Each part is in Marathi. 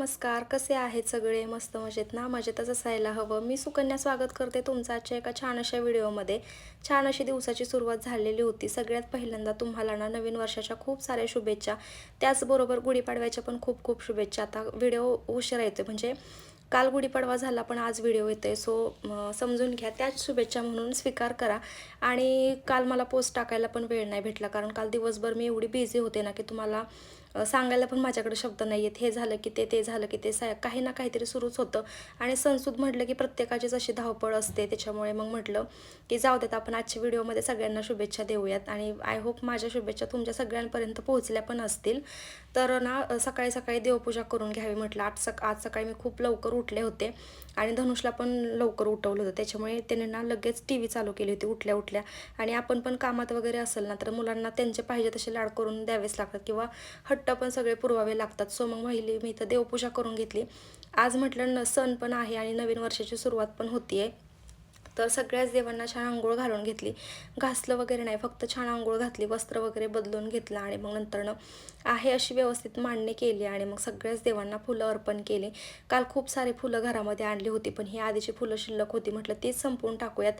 नमस्कार कसे आहेत सगळे? मस्त मजेत ना? मजेतच असायला हवं. मी सुकन्या स्वागत करते तुमचं आजच्या एका छान अशा व्हिडिओमध्ये. छान अशी दिवसाची सुरुवात झालेली होती. सगळ्यात पहिल्यांदा तुम्हाला ना नवीन वर्षाच्या खूप साऱ्या शुभेच्छा. त्याचबरोबर गुढीपाडव्याच्या पण खूप खूप शुभेच्छा. आता व्हिडिओ उशिरा येतो म्हणजे काल गुढीपाडवा झाला पण आज व्हिडिओ येतोय. सो समजून घ्या. त्याच शुभेच्छा म्हणून स्वीकार करा. आणि काल मला पोस्ट टाकायला पण वेळ नाही भेटला. कारण काल दिवसभर मी एवढी बिझी होते ना की तुम्हाला सांगायला पण माझ्याकडे शब्द नाही आहेत हे झालं की ते ते झालं की ते सा काही ना काहीतरी सुरूच होतं. आणि संसूद म्हटलं की प्रत्येकाचीच अशी धावपळ असते. त्याच्यामुळे मग म्हटलं की जाऊ देत आपण आजच्या व्हिडिओमध्ये सगळ्यांना शुभेच्छा देऊयात. आणि आय होप माझ्या शुभेच्छा तुमच्या सगळ्यांपर्यंत पोहोचल्या पण असतील. तर ना सकाळी सकाळी देवपूजा करून घ्यावी म्हटलं. आज सक आज सकाळी मी खूप लवकर उठले होते. आणि धनुषला पण लवकर उठवलं होतं. त्याच्यामुळे त्याने ना लगेच टी व्ही चालू केली होती उठल्या उठल्या. आणि आपण पण कामात वगैरे असेल ना तर मुलांना त्यांचे पाहिजे तसे लाड करून द्यावेच लागतात. किंवा हट हट्ट पण सगळे पुरवावे लागतात. सो मग महिली मी इथं देवपूजा करून घेतली. आज म्हटलं न सण पण आहे आणि नवीन वर्षाची सुरुवात पण होती आहे तर सगळ्याच देवांना छान आंघोळ घालून घेतली. घासलं वगैरे नाही फक्त छान आंघोळ घातली वस्त्र वगैरे बदलून घेतलं आणि मग नंतरनं आहे अशी व्यवस्थित मांडणी केली आणि मग सगळ्याच देवांना फुलं अर्पण केली. काल खूप सारे फुलं घरामध्ये आणली होती पण ही आधीची फुलं शिल्लक होती म्हटलं तीच संपवून टाकूयात.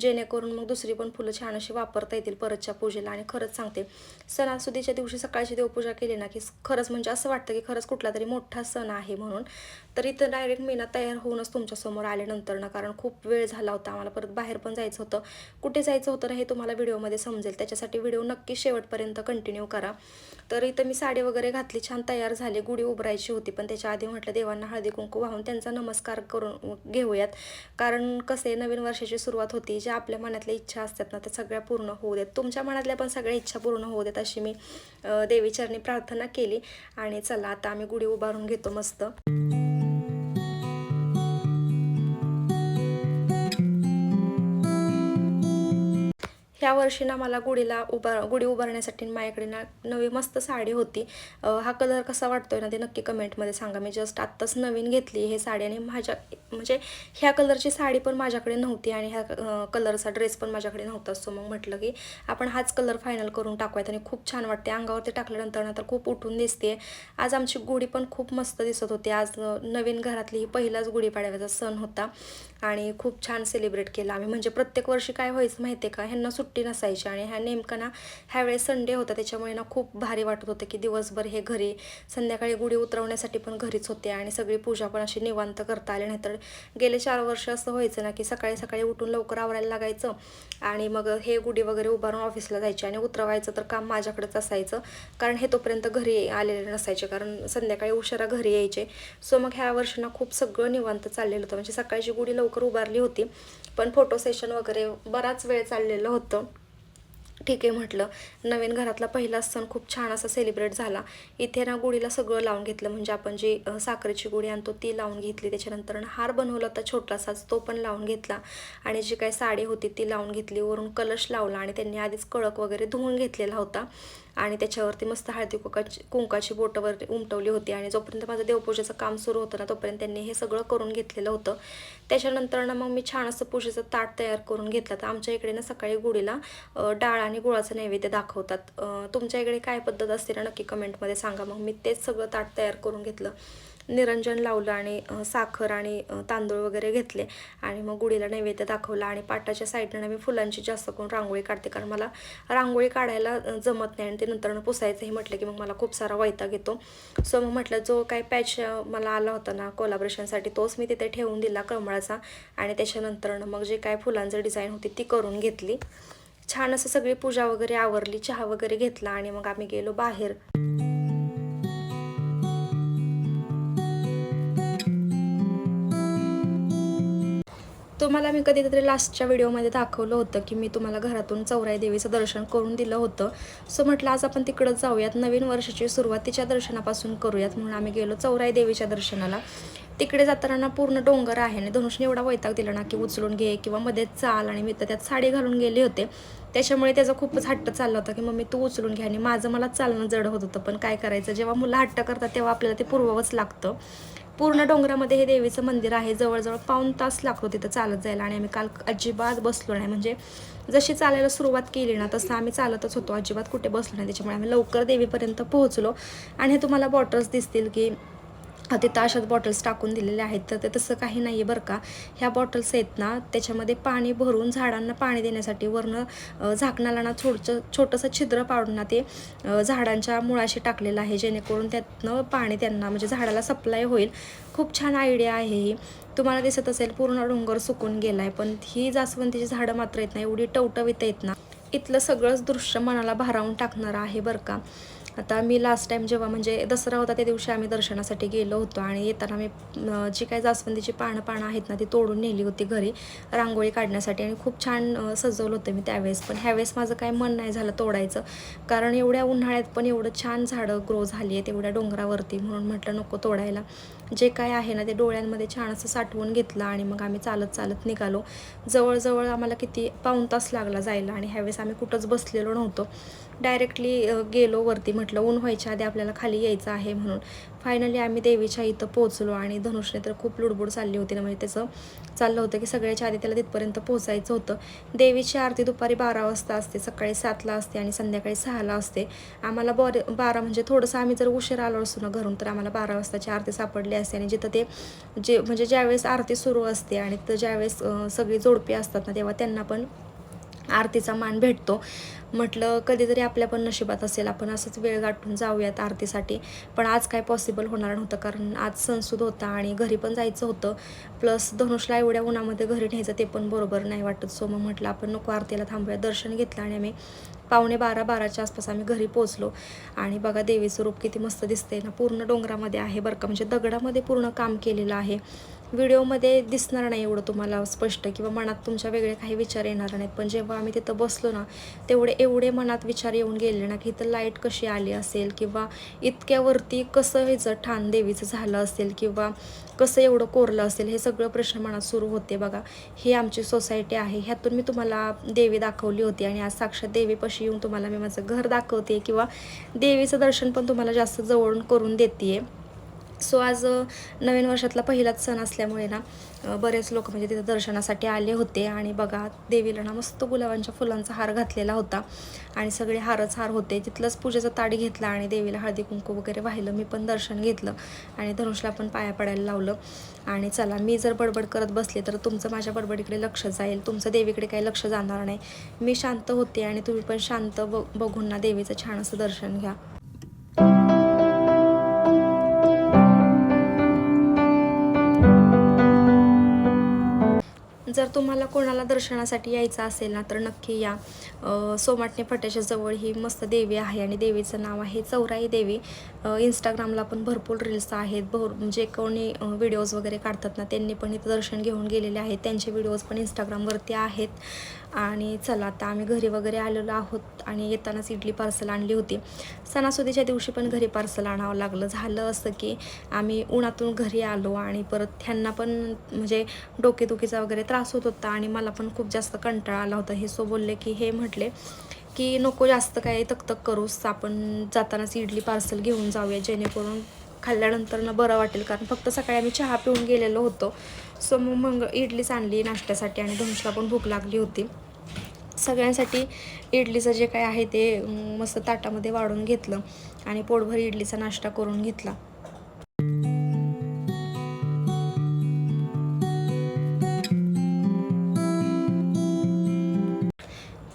जेणेकरून मग दुसरी पण फुलं छान अशी वापरता येतील परतच्या पूजेला आणि खरंच सांगते सणासुदीच्या दिवशी सकाळची देवपूजा केली ना की खरंच म्हणजे असं वाटतं की खरंच कुठला तरी मोठा सण आहे म्हणून. तर इथं डायरेक्ट मी ना तयार होऊनच तुमच्यासमोर आले नंतर ना कारण खूप वेळ झाला होता आम्हाला परत बाहेर पण जायचं होतं. कुठे जायचं होतं ना हे तुम्हाला व्हिडिओमध्ये समजेल. त्याच्यासाठी व्हिडिओ नक्की शेवटपर्यंत कंटिन्यू करा. तर इथं मी साडी वगैरे घातली छान तयार झाली गुढी उभरायची होती. पण त्याच्या आधी म्हटलं देवांना हळदी कुंकू वाहून त्यांचा नमस्कार करून घेऊयात. कारण कसे नवीन वर्षाची सुरुवात होती. ज्या आपल्या मनातल्या इच्छा असतात ना त्या सगळ्या पूर्ण होऊ देत. तुमच्या मनातल्या पण सगळ्या इच्छा पूर्ण होऊ देत अशी मी देवीचरणी प्रार्थना केली. आणि चला आता आम्ही गुढी उभारून घेतो मस्त. ह्या वर्षी ना मला गुढीला उभा गुढी उभारण्यासाठी माझ्याकडे ना नवी मस्त साडी होती. हा कलर कसा वाटतोय ना ते नक्की कमेंटमध्ये सांगा. मी जस्ट आत्ताच नवीन घेतली हे साडी आणि माझ्या म्हणजे ह्या कलरची साडी पण माझ्याकडे नव्हती आणि ह्या कलरचा ड्रेस पण माझ्याकडे नव्हता. सो मग म्हटलं की आपण हाच कलर फायनल करून टाकूयात आणि खूप छान वाटते अंगावरती टाकल्यानंतर ना तर खूप उठून दिसते आज आमची गुढी पण खूप मस्त दिसत होती. आज नवीन घरातली ही पहिलाच गुढीपाडव्याचा सण होता. आणि खूप छान सेलिब्रेट केला आम्ही. म्हणजे प्रत्येक वर्षी काय व्हायचं माहिती आहे का? ह्यांना सुट्टी नसायची आणि ह्या नेमकं ना ह्यावेळेस संडे होता. त्याच्यामुळे ना खूप भारी वाटत होतं की दिवसभर हे घरी संध्याकाळी गुढी उतरवण्यासाठी पण घरीच होते आणि सगळी पूजा पण अशी निवांत करता आली. नाहीतर गेले चार वर्ष असं व्हायचं ना की सकाळी सकाळी उठून लवकर आवरायला लागायचं आणि मग हे गुढी वगैरे उभारून ऑफिसला जायचे आणि उतरवायचं तर काम माझ्याकडेच असायचं. कारण हे तोपर्यंत घरी आलेले नसायचे. कारण संध्याकाळी उशिरा घरी यायचे. सो मग ह्या वर्षी ना खूप सगळं निवांत चाललेलं होतं. म्हणजे सकाळची गुढी लवकर उभारली होती. पण फोटो सेशन वगैरे बराच वेळ चाललेलं होतं. ठीक आहे म्हटलं. नवीन घरातला पहिला सण खूप छान असा सेलिब्रेट झाला. इथे ना गुढीला सगळं लावून घेतलं. म्हणजे आपण जी साखरेची गुढी आणतो ती लावून घेतली. त्याच्यानंतर हार बनवला होता छोटासाच तो पण लावून घेतला. आणि जी काही साडी होती ती लावून घेतली. वरून कलश लावला आणि त्यांनी आधीच कळक वगैरे धुवून घेतलेला होता. आणि त्याच्यावरती मस्त हळदी कुंकाची कुंकाची बोटंवर उमटवली होती आणि जोपर्यंत माझं देवपूजेचं काम सुरू होतं ना तोपर्यंत त्यांनी हे सगळं करून घेतलेलं होतं. त्याच्यानंतर ना मग मी छान असं पूजेचं ताट तयार करून घेतलं. तर आमच्या इकडे ना सकाळी गुढीला डाळ आणि गुळाचं नैवेद्य दाखवतात. तुमच्या इकडे काय पद्धत असते ना नक्की कमेंटमध्ये सांगा. मग मी तेच सगळं ताट तयार करून घेतलं. निरंजन लावलं आणि साखर आणि तांदूळ वगैरे घेतले. आणि मग गुढीला नैवेद्य दाखवला आणि पाटाच्या साईडनं मी फुलांची जास्त करून रांगोळी काढते. कारण मला रांगोळी काढायला जमत नाही आणि ते नंतर पुसायचं हे म्हटलं की मग मला खूप सारा वैताग येतो. सो मग म्हटलं जो काही पॅच मला आला होता ना कोलाब्रेशनसाठी तोच मी तिथे ठेवून दिला कमळाचा. आणि त्याच्यानंतर मग जे काय फुलांचं डिझाईन होती ती करून घेतली. छान असं सगळी पूजा वगैरे आवरली चहा वगैरे घेतला आणि मग आम्ही गेलो बाहेर. तुम्हाला मी कधीतरी लास्टच्या व्हिडिओमध्ये दाखवलं होतं की मी तुम्हाला घरातून चौराई देवीचं दर्शन करून दिलं होतं. सो म्हटलं आज आपण तिकडं जाऊयात. नवीन वर्षाची सुरुवातीच्या दर्शनापासून करूयात. म्हणून आम्ही गेलो चौराई देवीच्या दर्शनाला. तिकडे जाताना पूर्ण डोंगर आहे आणि धनुषने एवढा वैताग दिला ना की उचलून घे किंवा मध्येच चाल आणि मी तर त्यात साडी घालून गेले होते. त्याच्यामुळे त्याचा खूपच हट्ट चालला होता की मम्मी तू उचलून घ्या आणि माझं मला चालणं जड होत होतं. पण काय करायचं? जेव्हा मुलं हट्ट करतात तेव्हा आपल्याला ते पुरवावंच लागतं. पूर्ण डोंगरामध्ये हे देवीचं मंदिर आहे. जवळजवळ पाऊण तास लागतो तिथं चालत जायला आणि आम्ही काल अजिबात बसलो नाही. म्हणजे जशी चालायला सुरुवात केली ना तसं आम्ही चालतच होतो. अजिबात कुठे बसलो नाही. त्याच्यामुळे आम्ही लवकर देवीपर्यंत पोहोचलो. आणि हे तुम्हाला बॉटल्स दिसतील की तिथं अशाच बॉटल्स टाकून दिलेल्या आहेत. तर ते तसं काही नाही आहे बरं का. ह्या बॉटल्स आहेत ना त्याच्यामध्ये पाणी भरून झाडांना पाणी देण्यासाठी वरनं झाकणाला ना थोडंसं छोटंसं छिद्र पाडून ना ते झाडांच्या मुळाशी टाकलेलं आहे. जेणेकरून त्यातनं पाणी त्यांना म्हणजे झाडाला सप्लाय होईल. खूप छान आयडिया आहे ही. तुम्हाला दिसत असेल पूर्ण डोंगर सुकून गेला आहे पण ही जास्वंदीची झाडं मात्र येत नाही एवढी टवटवीत येत ना. इथलं सगळंच दृश्य मनाला भारावून टाकणारं आहे बरं का. आता मी लास्ट टाईम जेव्हा म्हणजे दसरा होता त्या दिवशी आम्ही दर्शनासाठी गेलो होतो आणि येताना मी जी काही जास्वंदीची पानं पानं आहेत ना ती तोडून नेली होती घरी रांगोळी काढण्यासाठी आणि खूप छान सजवलं होतं मी त्यावेळेस. पण ह्यावेळेस माझं काही मन नाही झालं तोडायचं. कारण एवढ्या उन्हाळ्यात पण एवढं छान झाडं ग्रो झाली आहेत एवढ्या डोंगरावरती म्हणून म्हटलं नको तोडायला. जे काय आहे ना ते डोळ्यांमध्ये छान असं साठवून घेतलं आणि मग आम्ही चालत चालत निघालो. जवळजवळ आम्हाला किती पाऊण तास लागला जायला आणि ह्यावेळेस आम्ही कुठंच बसलेलो नव्हतो. डायरेक्टली गेलो वरती म्हटलं ऊन व्हायच्या आधी आपल्याला खाली यायचं आहे म्हणून. फायनली आम्ही देवीच्या इथं पोहोचलो आणि धनुषने तर खूप लुडबुड चालली होती ना म्हणजे त्याचं चाललं होतं की सगळ्याच्या आधी त्याला तिथपर्यंत पोहोचायचं होतं. देवीची आरती दुपारी बारा वाजता असते सकाळी सातला असते आणि संध्याकाळी सहाला असते. आम्हाला बर बारा म्हणजे थोडंसं आम्ही जर उशीर आलो असतो ना घरून तर आम्हाला बारा वाजताची आरती सापडली असते आणि जिथं ते जे म्हणजे ज्यावेळेस आरती सुरू असते आणि तर ज्यावेळेस सगळी जोडपी असतात ना तेव्हा त्यांना पण आरतीचा मान भेटतो. म्हटलं कधीतरी आपल्या पण नशिबात असेल आपण असंच वेळ गाठून जाऊयात आरतीसाठी. पण आज काय पॉसिबल होणार नव्हतं कारण आज संसूद होता आणि घरी पण जायचं होतं. प्लस धनुषला एवढ्या उन्हामध्ये घरी न्यायचं ते पण बरोबर नाही वाटत. सो मग म्हटलं आपण नको आरतीला थांबूया दर्शन घेतलं आणि आम्ही पावणे बारा बाराच्या आसपास आम्ही घरी पोचलो आणि बघा देवीचं रूप किती मस्त दिसतंय ना पूर्ण डोंगरामध्ये आहे बरं का. म्हणजे दगडामध्ये पूर्ण काम केलेलं आहे. व्हिडिओमध्ये दिसणार नाही एवढं तुम्हाला स्पष्ट किंवा मनात तुमच्या वेगळे काही विचार येणार नाहीत. पण जेव्हा आम्ही तिथं बसलो ना तेवढे एवढे मनात विचार येऊन गेले ना की इथं लाइट कशी आली असेल किंवा इतक्यावरती कसं ह्याचं ठाण देवीचं झालं असेल किंवा कसं एवढं कोरलं असेल हे सगळं प्रश्न मनात सुरू होते बघा. ही आमची सोसायटी आहे. ह्यातून मी तुम्हाला देवी दाखवली होती आणि आज साक्षात देवीपाशी येऊन तुम्हाला मी माझं घर दाखवते किंवा देवीचं दर्शन पण तुम्हाला जास्त जवळून करून देते सो आज नवीन वर्षातला पहिलाच सण असल्यामुळे ना बरेच लोक म्हणजे तिथं दर्शनासाठी आले होते आणि बघा देवीला ना मस्त गुलाबांच्या फुलांचा हार घातलेला होता आणि सगळे हारच हार होते. तिथलंच पूजेचा ताट घेतला आणि देवीला हळदी कुंकू वगैरे वाहिलं. मी पण दर्शन घेतलं आणि धनुषला पण पाया पडायला लावलं. आणि चला मी जर बडबड करत बसले तर तुमचं माझ्या बडबडीकडे लक्ष जाईल. तुमचं देवीकडे काही लक्ष जाणार नाही. मी शांत होते आणि तुम्ही पण शांत ब बघून ना देवीचं छान असं दर्शन घ्या. जर तुम्हाला कोणाला दर्शनासाठी यायचं असेल ना तर नक्की या. सोमाटणे फाट्याच्या जवळ ही मस्त देवी आहे आणि देवीचं नाव आहे चौराई देवी. इंस्टाग्रामला पण भरपूर रील्स आहेत. भर जे कोणी व्हिडिओज वगैरे काढतात ना त्यांनी पण इथं दर्शन घेऊन गेलेले आहेत. त्यांचे व्हिडिओज पण इंस्टाग्रामवरती आहेत. आणि चला आता आम्ही घरी वगैरे आलेलो आहोत आणि येतानाच इडली पार्सल आणली होती. सणासुदीच्या दिवशी पण घरी पार्सल आणावं लागलं. झालं असं की आम्ही उन्हातून घरी आलो आणि परत ह्यांना पण म्हणजे डोकेदुखीचा वगैरे त्रास होत होता आणि मला पण खूप जास्त कंटाळा आला होता. हे सो बोलले की हे म्हटले की नको जास्त काय तकतक करूस. आपण जातानाच इडली पार्सल घेऊन जाऊया. जेणेकरून खाल्ल्यानंतर ना बरं वाटेल कारण फक्त सकाळी आम्ही चहा पिऊन गेलेलो होतो. सो मग मग इडलीच आणली नाश्त्यासाठी आणि धनुषला पण भूक लागली होती. सगळ्यांसाठी इडलीचं जे काय आहे ते मस्त ताटामध्ये वाढून घेतलं आणि पोटभर इडलीचा नाश्ता करून घेतला.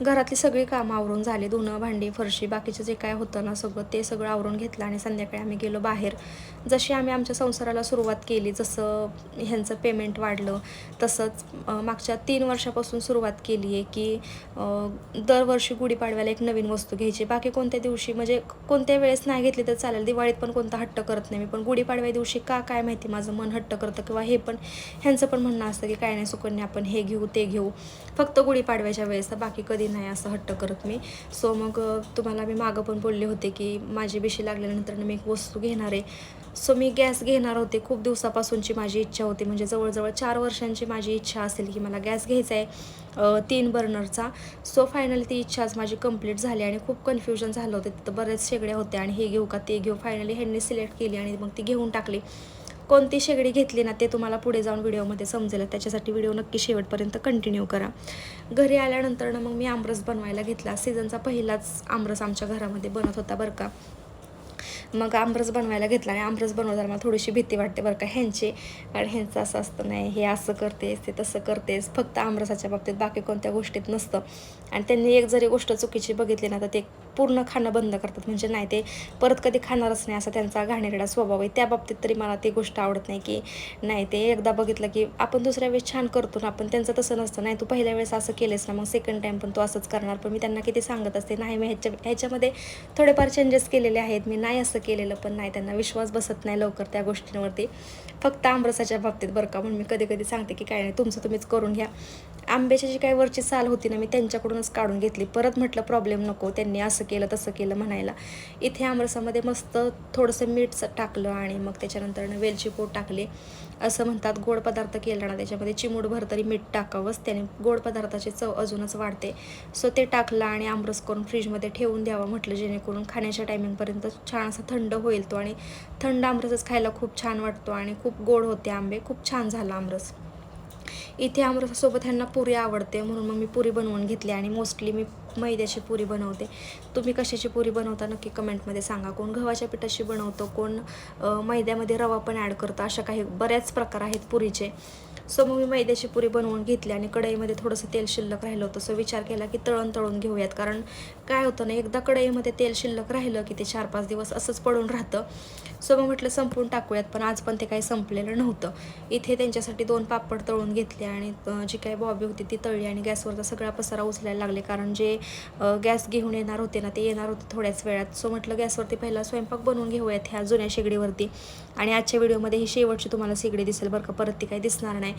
घरातली सगळी कामं आवरून झाली. धुणं भांडी फरशी बाकीचं जे काय होतं ना सगळं ते सगळं आवरून घेतलं आणि संध्याकाळी आम्ही गेलो बाहेर. जशी आम्ही आमच्या संसाराला सुरुवात केली जसं ह्यांचं पेमेंट वाढलं तसंच मागच्या तीन वर्षापासून सुरुवात केली आहे की दरवर्षी गुढीपाडव्याला एक नवीन वस्तू घ्यायची. बाकी कोणत्या दिवशी म्हणजे कोणत्या वेळेस नाही घेतली तर चालेल. दिवाळीत पण कोणता हट्ट करत नाही मी. पण गुढीपाडव्या दिवशी का काय माहिती माझं मन हट्ट करतं किंवा हे पण ह्यांचं पण म्हणणं असतं की काय नाही सुकन्या आपण हे घेऊ ते घेऊ. फक्त गुढीपाडव्याच्या वेळेस तर बाकी कधी नाही असं हट्ट करत मी. सो मग तुम्हाला मी मागं पण बोलले होते की माझी बेशी लागल्यानंतर मी एक वस्तू घेणार आहे. सो मी गॅस घेणार होते खूप दिवसापासूनची माझी इच्छा होती. म्हणजे जवळजवळ चार वर्षांची माझी इच्छा असेल की मला गॅस घ्यायचा आहे तीन बर्नरचा. सो फायनली ती इच्छा आज माझी कंप्लीट झाली आणि खूप कन्फ्युजन झालं होतं. तिथं बरेच शेगड्या होत्या आणि हे घेऊ का ते घेऊ. फायनली ह्यांनी सिलेक्ट केली आणि मग ती घेऊन टाकली. कोणती शेगडी घेतली ना ते तुम्हाला पुढे जाऊन व्हिडिओमध्ये समजेल. त्याच्यासाठी व्हिडिओ नक्की शेवटपर्यंत कंटिन्यू करा. घरी आल्यानंतर ना मग मी आमरस बनवायला घेतला. सीझनचा पहिलाच आमरस आमच्या घरामध्ये बनत होता बरं का. मग आमरस बनवायला घेतला आणि आमरस बनवताना मला थोडीशी भीती वाटते बरं का ह्यांची. कारण ह्यांचं असं असतं नाही हे असं करतेस ते तसं करतेस. फक्त आमरसाच्या बाबतीत बाकी कोणत्या गोष्टीत नसतं. आणि त्यांनी एक जरी गोष्ट चुकीची बघितली ना तर ते पूर्ण खाणं बंद करतात. म्हणजे नाही ते परत कधी खाणारच नाही असा त्यांचा घाणेरडा स्वभाव आहे. त्या बाबतीत तरी मला ती गोष्ट आवडत नाही की नाही ते एकदा बघितलं की आपण दुसऱ्या वेळेस छान करतो ना आपण त्यांचं तसं नसतं. नाही तू पहिल्या वेळेस असं केलेस ना मग सेकंड टाईम पण तू असंच करणार. पण मी त्यांना किती सांगत असते नाही मी ह्याच्या ह्याच्यामध्ये थोडेफार चेंजेस केलेले आहेत. मी नाही असं केलेलं पण नाही त्यांना विश्वास बसत नाही लवकर त्या गोष्टींवरती. फक्त आमरसाच्या बाबतीत बरं का म्हणून मी कधी कधी सांगते की काय नाही तुमचं तुम्हीच करून घ्या. आंब्याची जी काही वरची साल होती ना मी त्यांच्याकडूनच काढून घेतली. परत म्हटलं प्रॉब्लेम नको त्यांनी असं केलं तसं केलं म्हणायला. इथे आमरसामध्ये मस्त थोडंसं मीठ टाकलं आणि मग त्याच्यानंतर वेलची पोट टाकले. असं म्हणतात गोड पदार्थ केला ना त्याच्यामध्ये चिमूटभर तरी मीठ टाकावंच त्याने गोड पदार्थाची चव अजूनच वाढते. सो ते टाकलं आणि आमरस करून फ्रीजमध्ये ठेवून द्यावं म्हटलं जेणेकरून खाण्याच्या टायमिंगपर्यंत छान असा थंड होईल तो. आणि थंड आमरसच खायला खूप छान वाटतो आणि खूप गोड होते आंबे. खूप छान झाला आमरस. इथे आमरसासोबत ह्यांना पुरी आवडते म्हणून मग मी पुरी बनवून घेतली आणि मोस्टली मी मैद्याची पुरी बनवते. तुम्ही कशाची पुरी बनवता नक्की कमेंटमध्ये सांगा. कोण गव्हाच्या पिठाची बनवतो कोण मैद्यामध्ये रवा पण ॲड करतो अशा काही बऱ्याच प्रकार आहेत पुरीचे. सो मग मी मैद्याची पुरी बनवून घेतली आणि कढईमध्ये थोडंसं तेल शिल्लक राहिलं होतं. सो विचार केला की तळण तळून घेऊयात. कारण काय होतं ना एकदा कढईमध्ये तेल शिल्लक राहिलं की ते चार पाच दिवस असंच पडून राहतं. सो मग म्हटलं संपवून टाकूयात. पण आज पण ते काही संपलेलं नव्हतं. इथे त्यांच्यासाठी दोन पापड तळून घेतले आणि जी काही बॉबी होती ती तळली आणि गॅसवरचा सगळा पसारा उचलायला लागले. कारण जे गॅस घेऊन येणार होते ना ते येणार होते थोड्याच वेळात. सो म्हटलं गॅसवरती पहिला स्वयंपाक बनवून घेऊयात ह्या जुन्या शेगडीवरती. आणि आजच्या व्हिडिओमध्ये ही शेवटची तुम्हाला शेगडी दिसेल बरं का. परत ती काही दिसणार नाही.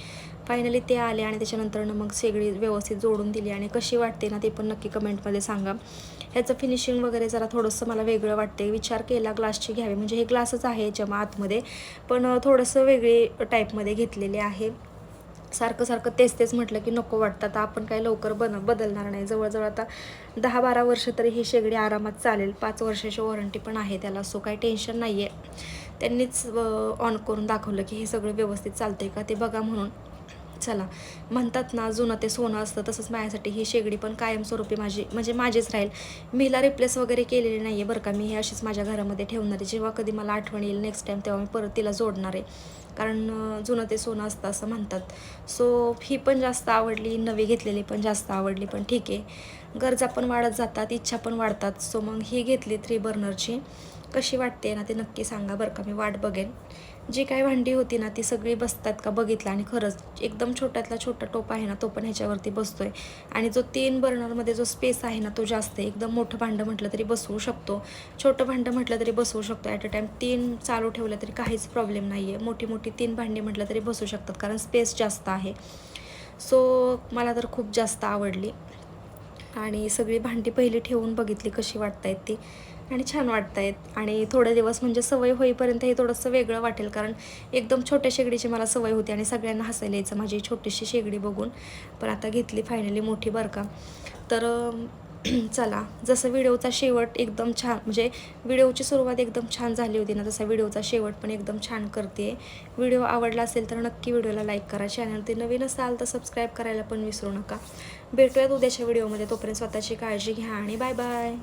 फायनली ते आले आणि त्याच्यानंतर मग शेगडी व्यवस्थित जोडून दिली आणि कशी वाटते ना ते पण नक्की कमेंटमध्ये सांगा. ह्याचं फिनिशिंग वगैरे जरा थोडंसं मला वेगळं वाटते विचार केला ग्लासची घ्यावी. म्हणजे हे ग्लासच आहे याच्या आतमध्ये. पण थोडंसं वेगळे टाईपमध्ये घेतलेले आहे. सारखं सारखं तेच तेच म्हटलं की नको वाटतं. आता आपण काही लवकर बन बदलणार नाही. जवळजवळ आता दहा बारा वर्ष तरी ही शेगडी आरामात चालेल. पाच वर्षाची वॉरंटी पण आहे त्याला. सो काही टेन्शन नाही आहे त्यांनीच ऑन करून दाखवलं की हे सगळं व्यवस्थित चालतंय का ते बघा म्हणून. चला. म्हणतात ना जुनं ते सोनं असतं तसंच माझ्यासाठी ही शेगडी पण कायमस्वरूपी माझी म्हणजे माझीच राहील. मी हिला रिप्लेस वगैरे केलेली नाही आहे बरं का मी हे अशीच माझ्या घरामध्ये ठेवणार आहे. जेव्हा कधी मला आठवण येईल नेक्स्ट टाईम तेव्हा मी परत तिला जोडणार आहे. कारण जुनं ते सोनं असतं असं म्हणतात. सो ही पण जास्त आवडली नवी घेतलेली पण जास्त आवडली पण ठीक आहे. गरजा पण वाढत जातात इच्छा पण वाढतात. सो मग ही घेतली थ्री बर्नरची कशी वाटते ना ते नक्की सांगा बरं का मी वाट बघेन. जी काही भांडी होती ना ती सगळी बसतात का बघितलं आणि खरंच एकदम छोट्यातला छोटा टोप आहे ना तो पण ह्याच्यावरती बसतोय. आणि जो तीन बर्नरमध्ये जो स्पेस आहे ना तो जास्त आहे. एकदम मोठं भांडं म्हटलं तरी बसवू शकतो. छोटं भांडं म्हटलं तरी बसवू शकतो. ॲट अ टाईम तीन चालू ठेवलं तरी काहीच प्रॉब्लेम नाही आहे मोठी मोठी तीन भांडी म्हटलं तरी बसू शकतात कारण स्पेस जास्त आहे. सो मला तर खूप जास्त आवडली. आणि सगळी भांडी पहिली ठेवून बघितली कशी वाटतायत ती. आणि छान वाटत आहेत आणि थोडे दिवस म्हणजे सवय होईपर्यंत हे थोडंसं वेगळं वाटेल. कारण एकदम छोट्या शेगडीची मला सवय होती आणि सगळ्यांना हसायला यायचं. माझी छोटीशी शेगडी बघून. पण आता घेतली फायनली मोठी बरं का. तर चला. जसं व्हिडिओचा शेवट एकदम छान म्हणजे व्हिडिओची सुरुवात एकदम छान झाली होती ना तसा व्हिडिओचा शेवट पण एकदम छान करते व्हिडिओ आवडला असेल तर नक्की व्हिडिओला लाईक करा. चॅनल नवीन असाल तर सबस्क्राईब करायला पण विसरू नका. भेटूयात उद्याच्या व्हिडिओमध्ये. तोपर्यंत स्वतःची काळजी घ्या आणि बाय बाय